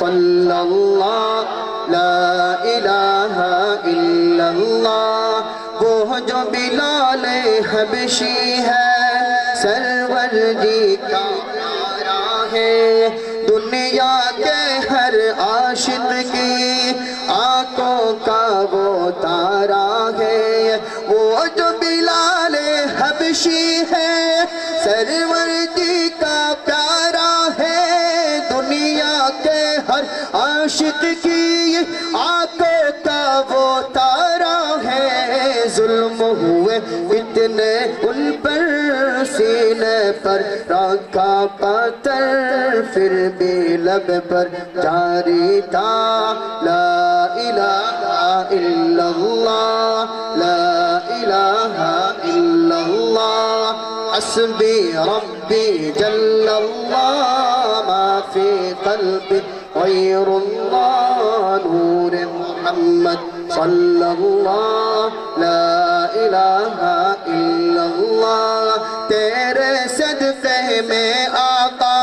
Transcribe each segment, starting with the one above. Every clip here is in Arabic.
محمد صلى الله، لا إله إلا الله. وہ جو بلال حبشی ہے، سرور جی کا پیارا ہے۔ دنیا کے ہر عاشق کی آنکھوں کا وہ تارا ہے۔ وہ جو بلال حبشی ہے، سرور ظلم ہوئے اتنے ان پر سینے پر رکھا پتھر پھر بھی لب پر جاری تھا لا الہ الا اللہ لا الہ الا اللہ حسبي ربي جل الله ما في قلبي غير الله نور محمد۔ صلى الله لا إله إلا الله تیرے صدقے میں آقا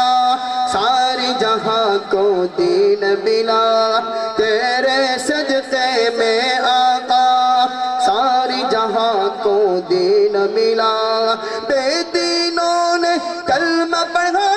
ساری جہاں کو دین ملا تیرے صدقے میں آقا ساری جہاں کو دین ملا بے دینوں نے کلمہ پڑھا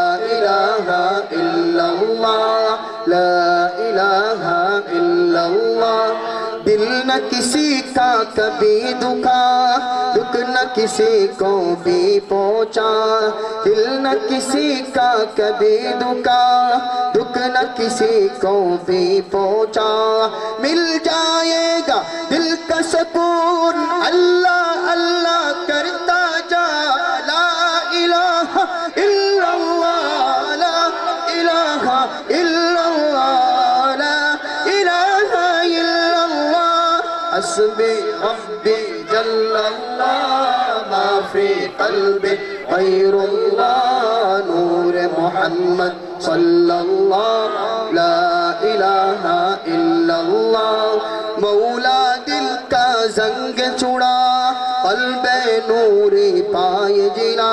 إله إلا الله، لا إله إلا الله. دل نہ کسی کا کبھی دکھا، دکھ نہ کسی کو بھی پہنچا. دل نہ کسی کا کبھی دکھا، دکھ نہ کسی کو بھی پہنچا. مل جائے گا دل کا سکون، اللہ حسبي ربي جل اللہ ما فی قلبي غیر اللہ نور محمد صل اللہ لا الہ الا اللہ مولا دل کا زنگ چھڑا قلب نوری پائے جنا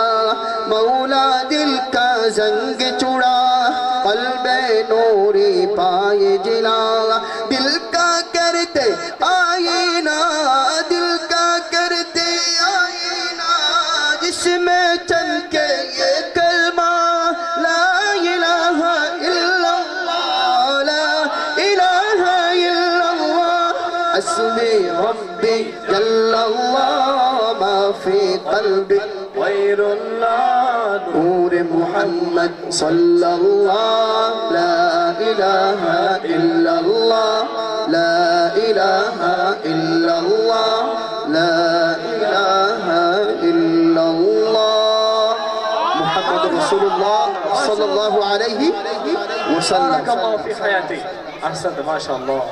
مولا دل کا زنگ چھڑا قلب नूरी पाए जिला दिल का करते आईना दिल का करते आईना जिसमें चल के ये कलमा ला इलाहा इल्लल्लाह ला इलाहा इल्लल्लाह حسبي ربي جل الله ما في قلبي غير الله نور محمد صلى الله لا إله إلا الله لا إله إلا الله لا إله إلا الله. محمد رسول الله صلى الله عليه بارك وسلم الله في حياتي أحسنت ما شاء الله.